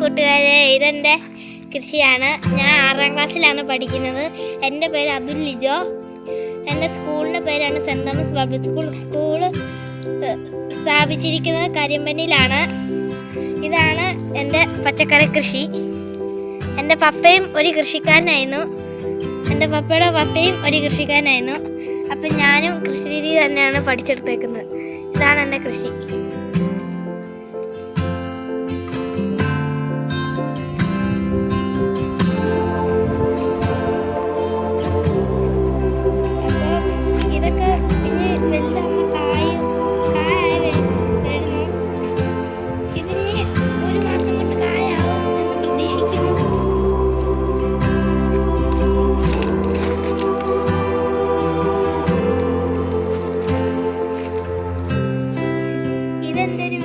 കൂട്ടുകാരെ ഇതെന്റെ കൃഷിയാണ്. ഞാൻ ആറാം ക്ലാസ്സിലാണ് പഠിക്കുന്നത്. എന്റെ പേര് അബ്ദുൽ ലിജോ. എന്റെ സ്കൂളിന്റെ പേരാണ് saint Thomas public school. School സ്ഥാപിച്ചിരിക്കുന്നത് കരിമ്പനിയിലാണ്. ഇതാണ് എന്റെ പച്ചക്കറി കൃഷി. എന്റെ പപ്പയും ഒരു കൃഷിക്കാരനായിരുന്നു. എന്റെ പപ്പയുടെ പപ്പയും ഒരു കൃഷിക്കാരനായിരുന്നു. അപ്പം ഞാനും കൃഷി രീതി തന്നെയാണ് പഠിച്ചെടുത്തേക്കുന്നത്. ഇതാണ് എന്റെ കൃഷി. ഇതെന്റെ ഒരു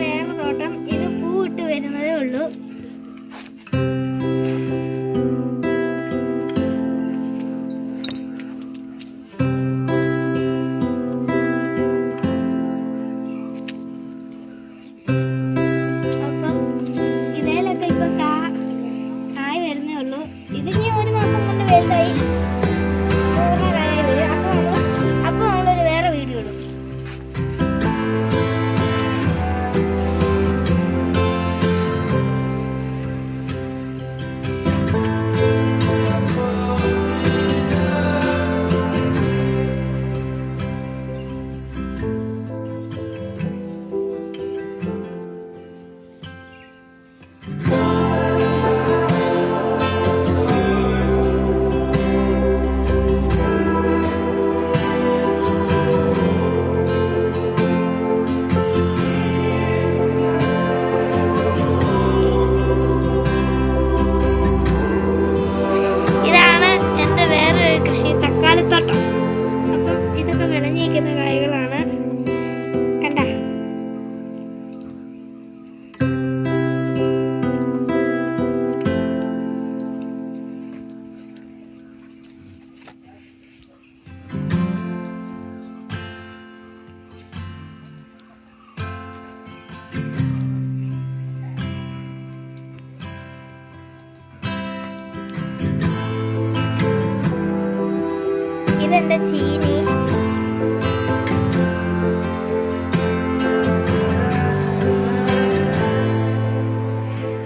ഇതെന്റെ ചീനി?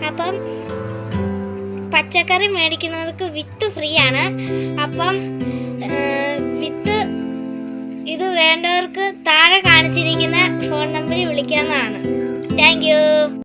അപ്പം പച്ചക്കറി മേടിക്കുന്നവർക്ക് വിത്ത് ഫ്രീ ആണ് അപ്പം വിത്ത് ഇത് വേണ്ടവർക്ക് താഴെ കാണിച്ചിരിക്കുന്ന ഫോൺ നമ്പറിൽ വിളിക്കാവുന്നതാണ്. താങ്ക്